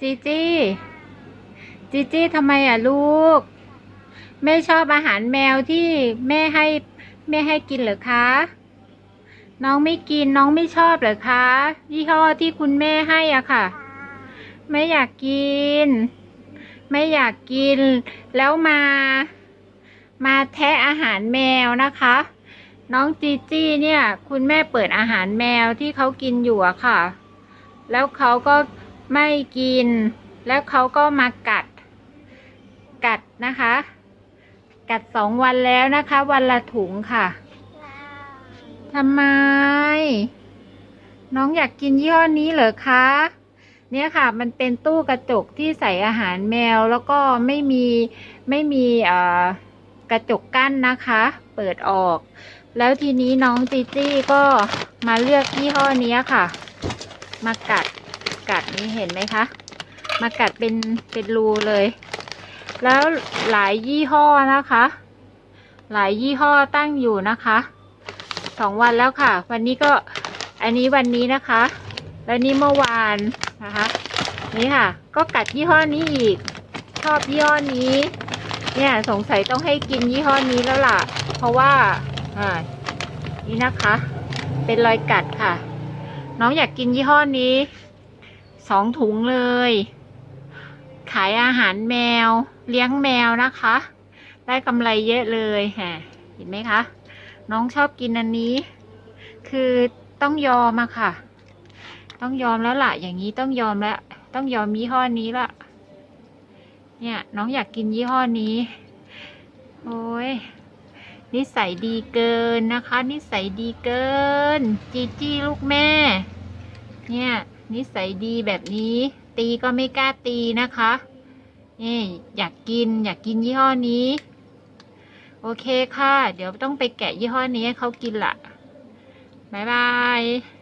จีจี้จีจี้ทำไมอะลูก แม่ชอบอาหารแมวที่แม่ให้แม่ให้กินเหรอคะ น้องไม่กินน้องไม่ชอบเหรอคะยี่ห้อที่คุณแม่ให้อะค่ะ ไม่อยากกิน ไม่อยากกิน แล้วมา มาแทะอาหารแมวนะคะ น้องจีจี้เนี่ย คุณแม่เปิดอาหารแมวที่เขากินอยู่อะค่ะ แล้วเขาก็ ไม่กิน แล้วเขาก็มากัด กัดนะคะ กัดสองวันแล้วนะคะ วันละถุงค่ะทำไม น้องอยากกินยี่ห้อนี้เหรอคะ เนี่ยค่ะ มันเป็นตู้กระจกที่ใส่อาหารแมวแล้วก็ไม่มีไม่มีเอ่อกระจกกั้นนะคะ เปิดออก แล้วทีนี้น้องจีจี้ก็มาเลือกยี่ห้อนี้ค่ะ มากัด กัดนี่เห็นไหมคะ มากัดเป็นเป็นรูเลย แล้วหลายยี่ห้อนะคะ หลายยี่ห้อตั้งอยู่นะคะสองวันแล้วค่ะ วันนี้ก็อันนี้วันนี้นะคะ แล้วนี่เมื่อวานนะคะ นี่ค่ะ ก็กัดยี่ห้อนี้อีก ชอบยี่ห้อนี้ เนี่ยสงสัยต้องให้กินยี่ห้อนี้แล้วล่ะ เพราะว่าอ่านี่นะคะ เป็นรอยกัดค่ะ น้องอยากกินยี่ห้อนี้ สองถุงเลย ขายอาหารแมว เลี้ยงแมวนะคะ ได้กำไรเยอะเลยฮะเห็นไหมคะ น้องชอบกินอันนี้ คือต้องยอมอะค่ะ ต้องยอมแล้วล่ะ อย่างนี้ต้องยอมแล้ว ต้องยอมยี่ห้อนี้ละเนี่ยน้องอยากกินยี่ห้อนี้ โอ้ยนิสัยดีเกินนะคะ นิสัยดีเกิน จีจี้ลูกแม่ เนี่ย นิสัยดีแบบนี้ ตีก็ไม่กล้าตีนะคะนี่อยากกินอยากกินยี่ห้อนี้ โอเคค่ะ เดี๋ยวต้องไปแกะยี่ห้อนี้ให้เขากินละบ๊ายบาย